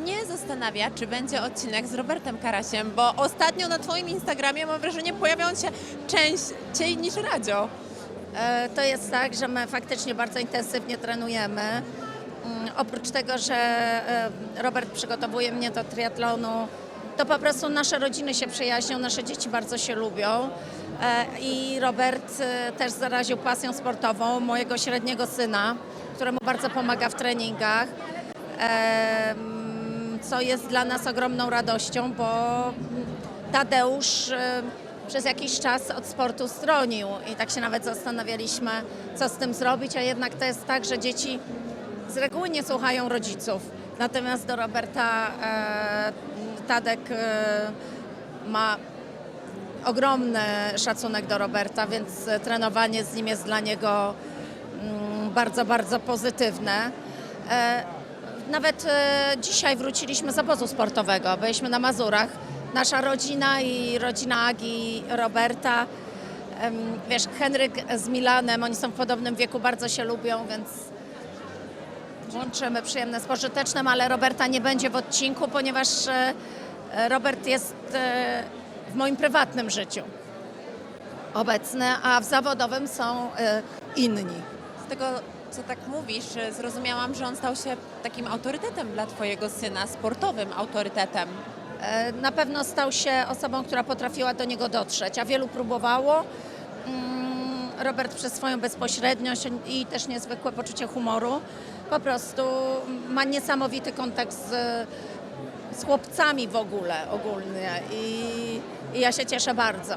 Mnie zastanawia, czy będzie odcinek z Robertem Karasiem, bo ostatnio na Twoim Instagramie mam wrażenie pojawiają się częściej niż radio. E, To jest tak, że my faktycznie bardzo intensywnie trenujemy. Mm, Oprócz tego, że e, Robert przygotowuje mnie do triatlonu, to po prostu nasze rodziny się przyjaźnią, nasze dzieci bardzo się lubią. E, I Robert też zaraził pasją sportową mojego średniego syna, któremu bardzo pomaga w treningach. E, Co jest dla nas ogromną radością, bo Tadeusz e, przez jakiś czas od sportu stronił i tak się nawet zastanawialiśmy, co z tym zrobić, a jednak to jest tak, że dzieci z reguły nie słuchają rodziców. Natomiast do Roberta e, Tadek e, ma ogromny szacunek do Roberta, więc e, trenowanie z nim jest dla niego mm, bardzo, bardzo pozytywne. Nawet e, dzisiaj wróciliśmy z obozu sportowego, byliśmy na Mazurach. Nasza rodzina i rodzina Agi, Roberta, wiesz, Henryk z Milanem, oni są w podobnym wieku, bardzo się lubią, więc łączymy przyjemne z pożytecznym, ale Roberta nie będzie w odcinku, ponieważ e, Robert jest e, w moim prywatnym życiu obecny, a w zawodowym są inni. Z tego, co tak mówisz, zrozumiałam, że on stał się takim autorytetem dla Twojego syna, sportowym autorytetem. E, Na pewno stał się osobą, która potrafiła do niego dotrzeć, a wielu próbowało. Mm, Robert przez swoją bezpośredniość i też niezwykłe poczucie humoru po prostu ma niesamowity kontakt z, z chłopcami w ogóle ogólnie i, i ja się cieszę bardzo.